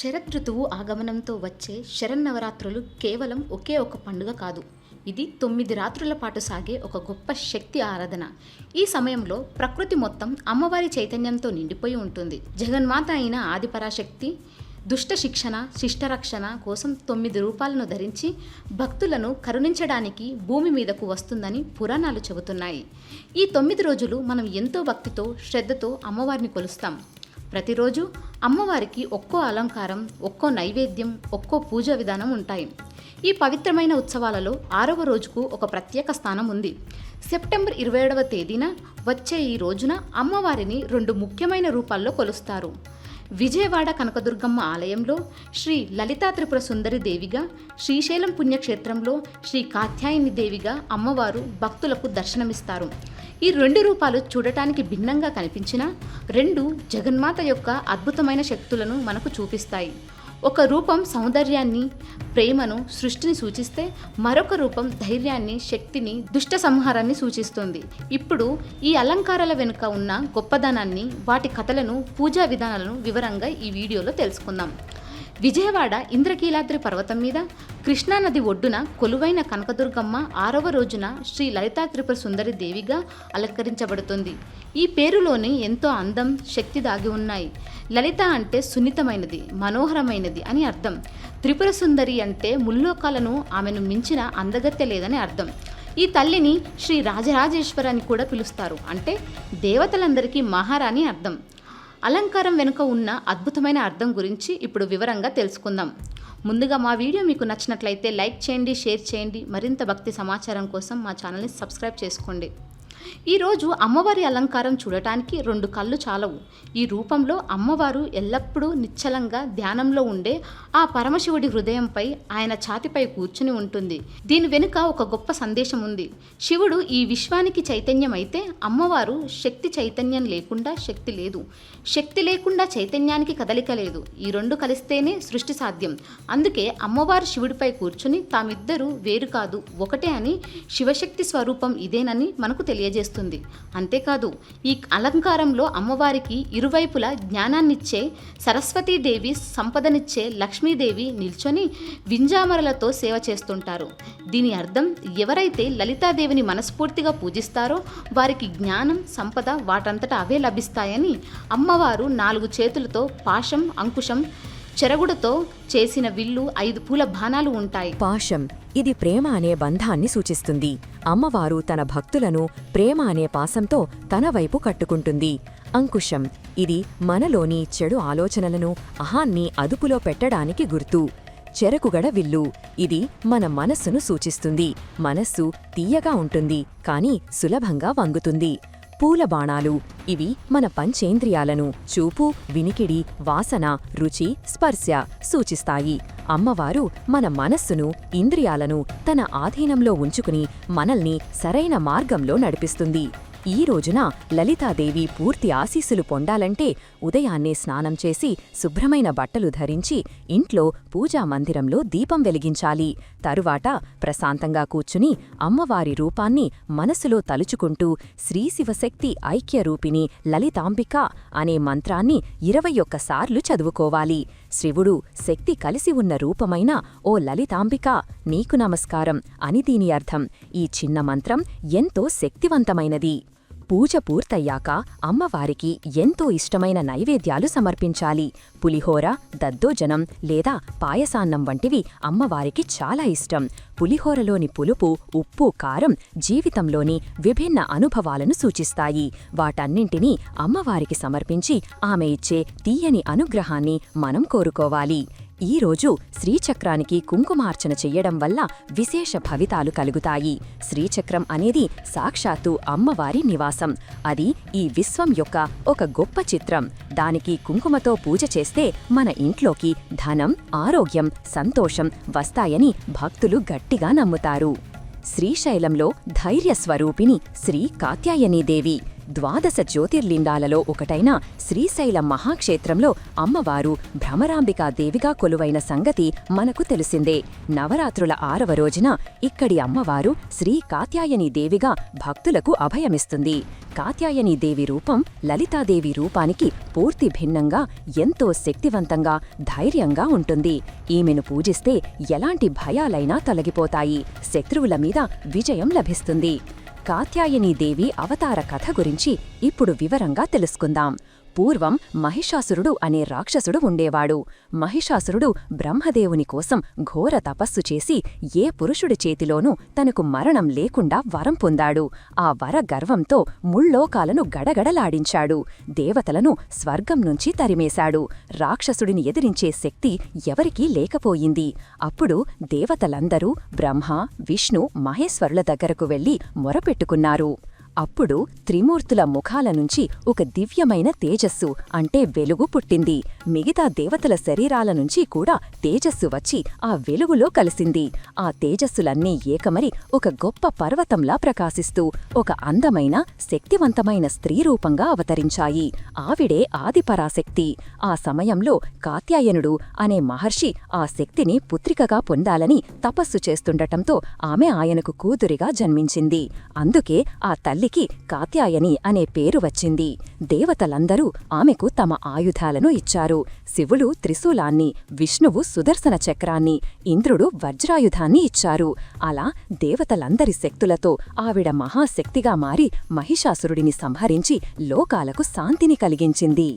శరదృతువు ఆగమనంతో వచ్చే శరన్నవరాత్రులు కేవలం ఒకే ఒక పండుగ కాదు. ఇది తొమ్మిది రాత్రుల పాటు సాగే ఒక గొప్ప శక్తి ఆరాధన. ఈ సమయంలో ప్రకృతి మొత్తం అమ్మవారి చైతన్యంతో నిండిపోయి ఉంటుంది. జగన్మాత అయిన ఆదిపరాశక్తి దుష్ట శిక్షణ శిష్టరక్షణ కోసం తొమ్మిది రూపాలను ధరించి భక్తులను కరుణించడానికి భూమి మీదకు వస్తుందని పురాణాలు చెబుతున్నాయి. ఈ తొమ్మిది రోజులు మనం ఎంతో భక్తితో శ్రద్ధతో అమ్మవారిని కొలుస్తాం. ప్రతిరోజు అమ్మవారికి ఒక్కో అలంకారం ఒక్కో నైవేద్యం ఒక్కో పూజా విధానం ఉంటాయి. ఈ పవిత్రమైన ఉత్సవాలలో ఆరవ రోజుకు ఒక ప్రత్యేక స్థానం ఉంది. సెప్టెంబర్ ఇరవై ఏడవ తేదీన వచ్చే ఈ రోజున అమ్మవారిని రెండు ముఖ్యమైన రూపాల్లో కొలుస్తారు. విజయవాడ కనకదుర్గమ్మ ఆలయంలో శ్రీ లలితా త్రిపుర సుందరి దేవిగా శ్రీశైలం పుణ్యక్షేత్రంలో శ్రీ కాత్యాయని దేవిగా అమ్మవారు భక్తులకు దర్శనమిస్తారు. ఈ రెండు రూపాలు చూడటానికి భిన్నంగా కనిపించినా రెండు జగన్మాత యొక్క అద్భుతమైన శక్తులను మనకు చూపిస్తాయి. ఒక రూపం సౌందర్యాన్ని ప్రేమను సృష్టిని సూచిస్తే మరొక రూపం ధైర్యాన్ని శక్తిని దుష్ట సంహారాన్ని సూచిస్తుంది. ఇప్పుడు ఈ అలంకారాల వెనుక ఉన్న గొప్పదనాన్ని వాటి కథలను పూజా విధానాలను వివరంగా ఈ వీడియోలో తెలుసుకుందాం. విజయవాడ ఇంద్రకీలాద్రి పర్వతం మీద కృష్ణానది ఒడ్డున కొలువైన కనకదుర్గమ్మ ఆరవ రోజున శ్రీ లలితా త్రిపుర సుందరి దేవిగా అలంకరించబడుతుంది. ఈ పేరులోని ఎంతో అందం శక్తి దాగి ఉన్నాయి. లలిత అంటే సున్నితమైనది మనోహరమైనది అని అర్థం. త్రిపుర సుందరి అంటే ముల్లోకాలను ఆమెను మించిన అందగత్తె లేదని అర్థం. ఈ తల్లిని శ్రీ రాజరాజేశ్వరి అని కూడా పిలుస్తారు. అంటే దేవతలందరికీ మహారాణి అర్థం. అలంకారం వెనుక ఉన్న అద్భుతమైన అర్థం గురించి ఇప్పుడు వివరంగా తెలుసుకుందాం. ముందుగా మా వీడియో మీకు నచ్చినట్లయితే లైక్ చేయండి షేర్ చేయండి. మరింత భక్తి సమాచారం కోసం మా ఛానల్ని సబ్స్క్రైబ్ చేసుకోండి. ఈరోజు అమ్మవారి అలంకారం చూడటానికి రెండు కళ్ళు చాలవు. ఈ రూపంలో అమ్మవారు ఎల్లప్పుడూ నిశ్చలంగా ధ్యానంలో ఉండే ఆ పరమశివుడి హృదయంపై ఆయన ఛాతిపై కూర్చుని ఉంటుంది. దీని వెనుక ఒక గొప్ప సందేశం ఉంది. శివుడు ఈ విశ్వానికి చైతన్యం అయితే అమ్మవారు శక్తి చైతన్యం లేకుండా శక్తి లేదు. శక్తి లేకుండా చైతన్యానికి కదలిక లేదు. ఈ రెండు కలిస్తేనే సృష్టి సాధ్యం. అందుకే అమ్మవారు శివుడిపై కూర్చుని తామిద్దరూ వేరు కాదు. ఒకటే అని శివశక్తి స్వరూపం ఇదేనని మనకు తెలియజేస్తుంది. అంతేకాదు ఈ అలంకారంలో అమ్మవారికి ఇరువైపులా జ్ఞానాన్నిచ్చే సరస్వతీదేవి సంపదనిచ్చే లక్ష్మీదేవి నిల్చొని వింజామరలతో సేవ చేస్తుంటారు. దీని అర్థం ఎవరైతే లలితాదేవిని మనస్ఫూర్తిగా పూజిస్తారో వారికి జ్ఞానం సంపద వాటంతట అవే లభిస్తాయని అమ్మవారు నాలుగు చేతులతో పాశం అంకుశం చెరగుడతో చేసిన విల్లు ఐదు పూల బాణాలు ఉంటాయి. పాశం ఇది ప్రేమ అనే బంధాన్ని సూచిస్తుంది. అమ్మవారు తన భక్తులను ప్రేమ అనే పాశంతో తన వైపు కట్టుకుంటుంది. అంకుశం ఇది మనలోని చెడు ఆలోచనలను అహాన్ని అదుపులో పెట్టడానికి గుర్తు. చెరకుగడ విల్లు ఇది మన మనస్సును సూచిస్తుంది. మనస్సు తీయగా ఉంటుంది కాని సులభంగా వంగుతుంది. పూల బాణాలు ఇవి మన పంచేంద్రియాలను చూపు వినికిడి వాసన రుచి స్పర్శ సూచిస్తాయి. అమ్మవారు మన మనస్సును ఇంద్రియాలను తన ఆధీనంలో ఉంచుకుని మనల్ని సరైన మార్గంలో నడిపిస్తుంది. ఈ రోజున లలితాదేవి పూర్తి ఆశీస్సులు పొందాలంటే ఉదయాన్నే స్నానం చేసి శుభ్రమైన బట్టలు ధరించి ఇంట్లో పూజా మందిరంలో దీపం వెలిగించాలి. తరువాత ప్రశాంతంగా కూర్చుని అమ్మవారి రూపాన్ని మనసులో తలుచుకుంటూ శ్రీశివశక్తి ఐక్యరూపిణి లలితాంబిక అనే మంత్రాన్ని ఇరవై ఒక్కసార్లు చదువుకోవాలి. శివుడు శక్తి కలిసి ఉన్న రూపమైన ఓ లలితాంబిక నీకు నమస్కారం అని దీని అర్థం. ఈ చిన్న మంత్రం ఎంతో శక్తివంతమైనది. పూజ పూర్తయ్యాక అమ్మవారికి ఎంతో ఇష్టమైన నైవేద్యాలు సమర్పించాలి. పులిహోర దద్దోజనం లేదా పాయసాన్నం వంటివి అమ్మవారికి చాలా ఇష్టం. పులిహోరలోని పులుపు ఉప్పు కారం జీవితంలోని విభిన్న అనుభవాలను సూచిస్తాయి. వాటన్నింటినీ అమ్మవారికి సమర్పించి ఆమె ఇచ్చే తీయని అనుగ్రహాన్ని మనం కోరుకోవాలి. ఈ రోజు శ్రీచక్రానికి కుంకుమార్చన చెయ్యడం వల్ల విశేష భవితాలు కలుగుతాయి. శ్రీచక్రం అనేది సాక్షాత్తు అమ్మవారి నివాసం. అది ఈ విశ్వం యొక్క ఒక గొప్ప చిత్రం. దానికి కుంకుమతో పూజ చేస్తే మన ఇంట్లోకి ధనం ఆరోగ్యం సంతోషం వస్తాయని భక్తులు గట్టిగా నమ్ముతారు. శ్రీశైలంలో ధైర్య స్వరూపిణి శ్రీ కాత్యాయనీదేవి ద్వాదశ జ్యోతిర్లింగాలలో ఒకటైన శ్రీశైలం మహాక్షేత్రంలో అమ్మవారు భ్రమరాంబికా దేవిగా కొలువైన సంగతి మనకు తెలిసిందే. నవరాత్రుల ఆరవ రోజున ఇక్కడి అమ్మవారు శ్రీ కాత్యాయని దేవిగా భక్తులకు అభయమిస్తుంది. కాత్యాయని దేవి రూపం లలితాదేవి రూపానికి పూర్తి భిన్నంగా ఎంతో శక్తివంతంగా ధైర్యంగా ఉంటుంది. ఈమెను పూజిస్తే ఎలాంటి భయాలైనా తొలగిపోతాయి. శత్రువుల మీద విజయం లభిస్తుంది. కాత్యాయనీ దేవి అవతార కథ గురించి ఇప్పుడు వివరంగా తెలుసుకుందాం. పూర్వం మహిషాసురుడు అనే రాక్షసుడు ఉండేవాడు. మహిషాసురుడు బ్రహ్మదేవుని కోసం ఘోర తపస్సు చేసి ఏ పురుషుడి చేతిలోనూ తనకు మరణం లేకుండా వరం పొందాడు. ఆ వర గర్వంతో ముల్లోకాలను గడగడలాడించాడు. దేవతలను స్వర్గం నుంచి తరిమేశాడు. రాక్షసుడిని ఎదిరించే శక్తి ఎవరికీ లేకపోయింది. అప్పుడు దేవతలందరూ బ్రహ్మ విష్ణు మహేశ్వరుల దగ్గరకు వెళ్ళి మొరపెట్టుకున్నారు. అప్పుడు త్రిమూర్తుల ముఖాల నుంచి ఒక దివ్యమైన తేజస్సు అంటే వెలుగు పుట్టింది. మిగతా దేవతల శరీరాల నుంచి కూడా తేజస్సు వచ్చి ఆ వెలుగులో కలిసింది. ఆ తేజస్సులన్నీ ఏకమరి ఒక గొప్ప పర్వతంలా ప్రకాశిస్తూ ఒక అందమైన శక్తివంతమైన స్త్రీ రూపంగా అవతరించాయి. ఆవిడే ఆదిపరాశక్తి. ఆ సమయంలో కాత్యాయనుడు అనే మహర్షి ఆ శక్తిని పుత్రికగా పొందాలని తపస్సు చేస్తుండటంతో ఆమె ఆయనకు కూతురిగా జన్మించింది. అందుకే ఆ తల్లి తల్లికి కాత్యాయని అనే పేరు వచ్చింది. దేవతలందరూ ఆమెకు తమ ఆయుధాలను ఇచ్చారు. శివుడు త్రిశూలాన్ని విష్ణువు సుదర్శన చక్రాన్ని ఇంద్రుడు వజ్రాయుధాన్ని ఇచ్చారు. అలా దేవతలందరి శక్తులతో ఆవిడ మహాశక్తిగా మారి మహిషాసురుడిని సంహరించి లోకాలకు శాంతిని కలిగించింది.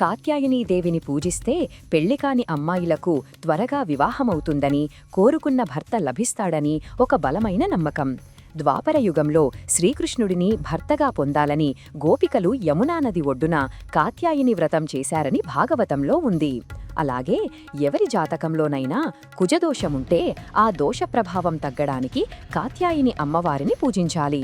కాత్యాయనీదేవిని పూజిస్తే పెళ్ళికాని అమ్మాయిలకు త్వరగా వివాహమవుతుందని కోరుకున్న భర్త లభిస్తాడని ఒక బలమైన నమ్మకం. ద్వాపరయుగంలో శ్రీకృష్ణుడిని భర్తగా పొందాలని గోపికలు యమునా నది ఒడ్డున కాత్యాయిని వ్రతం చేశారని భాగవతంలో ఉంది. అలాగే ఎవరి జాతకంలోనైనా కుజదోషముంటే ఆ దోష ప్రభావం తగ్గడానికి కాత్యాయిని అమ్మవారిని పూజించాలి.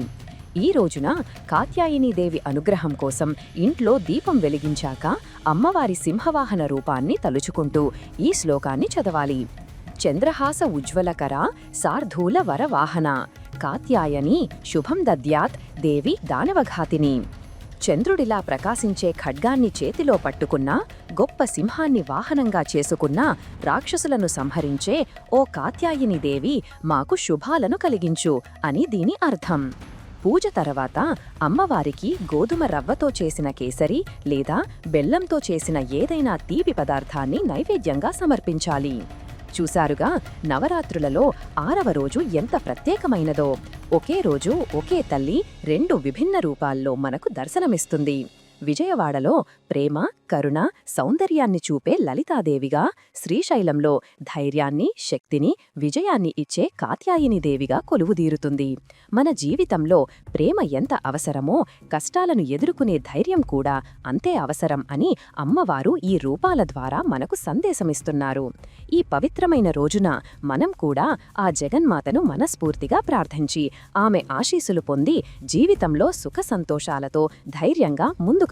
ఈ రోజున కాత్యాయనీదేవి అనుగ్రహం కోసం ఇంట్లో దీపం వెలిగించాక అమ్మవారి సింహవాహన రూపాన్ని తలుచుకుంటూ ఈ శ్లోకాన్ని చదవాలి. చంద్రహాస ఉజ్వలకర సార్ధూల వరవాహన కాత్యాయని శుభం దద్యాత్ దేవి దానవఘాతిని. చంద్రుడిలా ప్రకాశించే ఖడ్గాన్ని చేతిలో పట్టుకున్నా గొప్ప సింహాన్ని వాహనంగా చేసుకున్న రాక్షసులను సంహరించే ఓ కాత్యాయిని దేవి మాకు శుభాలను కలిగించు అని దీని అర్థం. పూజ తర్వాత అమ్మవారికి గోధుమ రవ్వతో చేసిన కేసరి లేదా బెల్లంతో చేసిన ఏదైనా తీపి పదార్థాన్ని నైవేద్యంగా సమర్పించాలి. చూశారుగా నవరాత్రులలో ఆరవ రోజు ఎంత ప్రత్యేకమైనదో. ఒకే రోజు ఒకే తల్లి రెండు విభిన్న రూపాల్లో మనకు దర్శనమిస్తుంది. విజయవాడలో ప్రేమ కరుణ సౌందర్యాన్ని చూపే లలితాదేవిగా శ్రీశైలంలో ధైర్యాన్ని శక్తిని విజయాన్ని ఇచ్చే కాత్యాయిని దేవిగా కొలువుదీరుతుంది. మన జీవితంలో ప్రేమ ఎంత అవసరమో కష్టాలను ఎదుర్కొనే ధైర్యం కూడా అంతే అవసరం అని అమ్మవారు ఈ రూపాల ద్వారా మనకు సందేశమిస్తున్నారు. ఈ పవిత్రమైన రోజున మనం కూడా ఆ జగన్మాతను మనస్ఫూర్తిగా ప్రార్థించి ఆమె ఆశీస్సులు పొంది జీవితంలో సుఖ సంతోషాలతో ధైర్యంగా ముందుకు